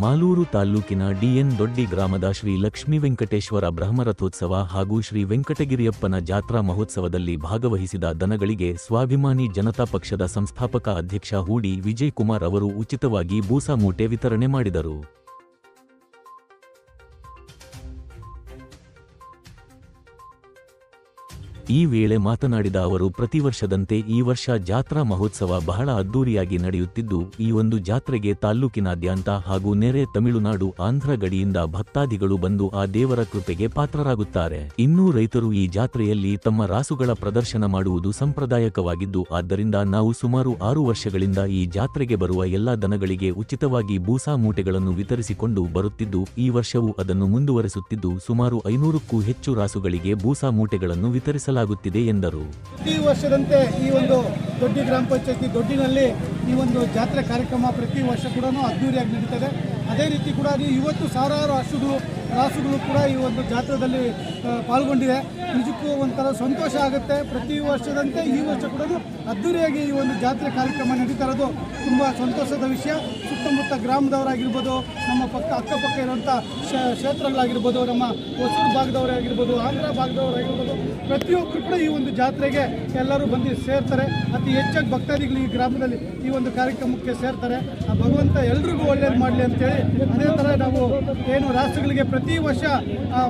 ಮಾಲೂರು ತಾಲ್ಲೂಕಿನ ಡಿಎನ್ ದೊಡ್ಡಿ ಗ್ರಾಮದ ಶ್ರೀ ಲಕ್ಷ್ಮೀ ವೆಂಕಟೇಶ್ವರ ಬ್ರಹ್ಮರಥೋತ್ಸವ ಹಾಗೂ ಶ್ರೀ ವೆಂಕಟಗಿರಿಯಪ್ಪನ ಜಾತ್ರಾ ಮಹೋತ್ಸವದಲ್ಲಿ ಭಾಗವಹಿಸಿದ ದನಗಳಿಗೆ ಸ್ವಾಭಿಮಾನಿ ಜನತಾ ಪಕ್ಷದ ಸಂಸ್ಥಾಪಕ ಅಧ್ಯಕ್ಷ ಹೂಡಿ ವಿಜಯ್ ಕುಮಾರ್ ಅವರು ಉಚಿತವಾಗಿ ಬೂಸಾ ಮೂಟೆ ವಿತರಣೆ ಮಾಡಿದರು. ಈ ವೇಳೆ ಮಾತನಾಡಿದ ಅವರು, ಪ್ರತಿ ವರ್ಷದಂತೆ ಈ ವರ್ಷ ಜಾತ್ರಾ ಮಹೋತ್ಸವ ಬಹಳ ಅದ್ದೂರಿಯಾಗಿ ನಡೆಯುತ್ತಿದ್ದು, ಈ ಒಂದು ಜಾತ್ರೆಗೆ ತಾಲ್ಲೂಕಿನಾದ್ಯಂತ ಹಾಗೂ ನೆರೆ ತಮಿಳುನಾಡು, ಆಂಧ್ರ ಗಡಿಯಿಂದ ಭಕ್ತಾದಿಗಳು ಬಂದು ಆ ದೇವರ ಕೃಪೆಗೆ ಪಾತ್ರರಾಗುತ್ತಾರೆ. ಇನ್ನೂ ರೈತರು ಈ ಜಾತ್ರೆಯಲ್ಲಿ ತಮ್ಮ ರಾಸುಗಳ ಪ್ರದರ್ಶನ ಮಾಡುವುದು ಸಂಪ್ರದಾಯಕವಾಗಿದ್ದು, ಆದ್ದರಿಂದ ನಾವು ಸುಮಾರು ಆರು ವರ್ಷಗಳಿಂದ ಈ ಜಾತ್ರೆಗೆ ಬರುವ ಎಲ್ಲಾ ದನಗಳಿಗೆ ಉಚಿತವಾಗಿ ಬೂಸಾ ಮೂಟೆಗಳನ್ನು ವಿತರಿಸಿಕೊಂಡು ಬರುತ್ತಿದ್ದು, ಈ ವರ್ಷವೂ ಅದನ್ನು ಮುಂದುವರೆಸುತ್ತಿದ್ದು, ಸುಮಾರು ಐನೂರಕ್ಕೂ ಹೆಚ್ಚು ರಾಸುಗಳಿಗೆ ಬೂಸಾ ಮೂಟೆಗಳನ್ನು ವಿತರಿಸಲಾಗುತ್ತಿದೆ ಎಂದರು. ಪ್ರತಿ ವರ್ಷದಂತೆ ಈ ಒಂದು ದೊಡ್ಡ ಗ್ರಾಮ ಪಂಚಾಯತಿ ದೊಡ್ಡಿನಲ್ಲಿ ಈ ಒಂದು ಜಾತ್ರೆ ಕಾರ್ಯಕ್ರಮ ಪ್ರತಿ ವರ್ಷ ಕೂಡ ಅದ್ದೂರಿಯಾಗಿ ನಡೀತದೆ. ಅದೇ ರೀತಿ ಕೂಡ ಅದು ಇವತ್ತು ಸಾವಿರಾರು ಹಸುಗಳು, ರಾಸುಗಳು ಕೂಡ ಈ ಒಂದು ಜಾತ್ರೆಯಲ್ಲಿ ಪಾಲ್ಗೊಂಡಿದೆ. ನಿಜಕ್ಕೂ ಒಂಥರ ಸಂತೋಷ ಆಗುತ್ತೆ. ಪ್ರತಿ ವರ್ಷದಂತೆ ಈ ವರ್ಷ ಕೂಡ ಅದ್ದೂರಿಯಾಗಿ ಈ ಒಂದು ಜಾತ್ರೆ ಕಾರ್ಯಕ್ರಮ ನಡೀತಾ ಇರೋದು ತುಂಬ ಸಂತೋಷದ ವಿಷಯ. ಸುತ್ತಮುತ್ತ ಗ್ರಾಮದವರಾಗಿರ್ಬೋದು, ನಮ್ಮ ಪಕ್ಕ ಅಕ್ಕಪಕ್ಕ ಇರುವಂಥ ಕ್ಷ- ಕ್ಷೇತ್ರಗಳಾಗಿರ್ಬೋದು, ನಮ್ಮ ಹೊಸೂರು ಭಾಗದವರಾಗಿರ್ಬೋದು, ಆಂಧ್ರ ಭಾಗದವರಾಗಿರ್ಬೋದು ಪ್ರತಿಯೊಬ್ಬರು ಕೂಡ ಈ ಒಂದು ಜಾತ್ರೆಗೆ ಎಲ್ಲರೂ ಬಂದು ಸೇರ್ತಾರೆ. ಅತಿ ಹೆಚ್ಚಾಗಿ ಭಕ್ತಾದಿಗಳು ಈ ಗ್ರಾಮದಲ್ಲಿ ಈ ಒಂದು ಕಾರ್ಯಕ್ರಮಕ್ಕೆ ಸೇರ್ತಾರೆ. ಆ ಭಗವಂತ ಎಲ್ರಿಗೂ ಒಳ್ಳೇದು ಮಾಡಲಿ ಅಂತೇಳಿ ಅದೇ ಥರ ನಾವು ಏನು ರಾಷ್ಟ್ರಗಳಿಗೆ ಪ್ರತಿ ವರ್ಷ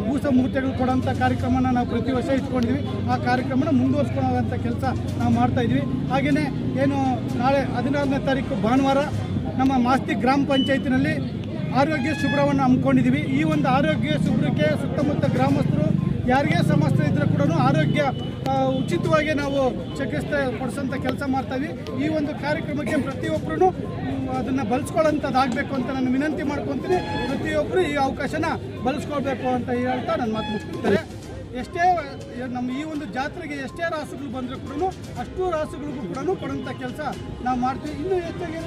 ಭೂಸ ಮೂರ್ತಿಗಳು ಕೊಡೋಂಥ ಕಾರ್ಯಕ್ರಮನ ನಾವು ಪ್ರತಿ ವರ್ಷ ಇಟ್ಕೊಂಡಿದ್ವಿ. ಆ ಕಾರ್ಯಕ್ರಮನ ಮುಂದುವರ್ಸ್ಕೊಳ್ಳೋಂಥ ಕೆಲಸ ನಾವು ಮಾಡ್ತಾ ಇದ್ವಿ. ಹಾಗೆಯೇ ಏನು ನಾಳೆ ಹದಿನಾರನೇ ತಾರೀಕು ಭಾನುವಾರ ನಮ್ಮ ಮಾಸ್ತಿ ಗ್ರಾಮ ಪಂಚಾಯತಿನಲ್ಲಿ ಆರೋಗ್ಯ ಶಿಬಿರವನ್ನು ಹಮ್ಮಿಕೊಂಡಿದ್ದೀವಿ. ಈ ಒಂದು ಆರೋಗ್ಯ ಶಿಬಿರಕ್ಕೆ ಸುತ್ತಮುತ್ತ ಗ್ರಾಮಸ್ಥರು ಯಾರಿಗೇ ಸಮಸ್ಯೆ ಇದ್ರೂ ಕೂಡ ಆರೋಗ್ಯ ಉಚಿತವಾಗಿ ನಾವು ಚಿಕಿತ್ಸೆ ಕೊಡಿಸೋಂಥ ಕೆಲಸ ಮಾಡ್ತಾಯಿದ್ವಿ ಈ ಒಂದು ಕಾರ್ಯಕ್ರಮಕ್ಕೆ ಪ್ರತಿಯೊಬ್ಬರೂ ಅದನ್ನು ಬಳಸ್ಕೊಳ್ಳೋಂಥದ್ದಾಗಬೇಕು ಅಂತ ನಾನು ವಿನಂತಿ ಮಾಡ್ಕೊತೀನಿ. ಪ್ರತಿಯೊಬ್ಬರು ಈ ಅವಕಾಶನ ಬಳಸ್ಕೊಳ್ಬೇಕು ಅಂತ ಹೇಳ್ತಾ ನಾನು ಮಾತು ಮುಗಿಸ್ತಾರೆ ಎಷ್ಟೇ, ನಮ್ಮ ಈ ಒಂದು ಜಾತ್ರೆಗೆ ಎಷ್ಟೇ ರಾಸುಗಳು ಬಂದರೂ ಕೂಡ ಅಷ್ಟು ರಾಸುಗಳಿಗೂ ಕೂಡ ಕೊಡೋಂಥ ಕೆಲಸ ನಾವು ಮಾಡ್ತೀವಿ. ಇನ್ನೂ ಹೆಚ್ಚಾಗಿ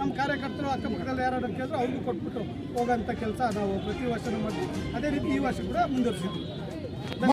ನಮ್ಮ ಕಾರ್ಯಕರ್ತರು ಅಕ್ಕಪಕ್ಕದಲ್ಲಿ ಯಾರು ಕೇಳಿದ್ರು ಅವ್ರಿಗೂ ಕೊಟ್ಬಿಟ್ಟು ಹೋಗೋಂಥ ಕೆಲಸ ನಾವು ಪ್ರತಿ ವರ್ಷನೂ ಮಾಡ್ತೀವಿ ಅದೇ ರೀತಿ ಈ ವರ್ಷ ಕೂಡ ಮುಂದುವರಿಸಿದ್ವಿ.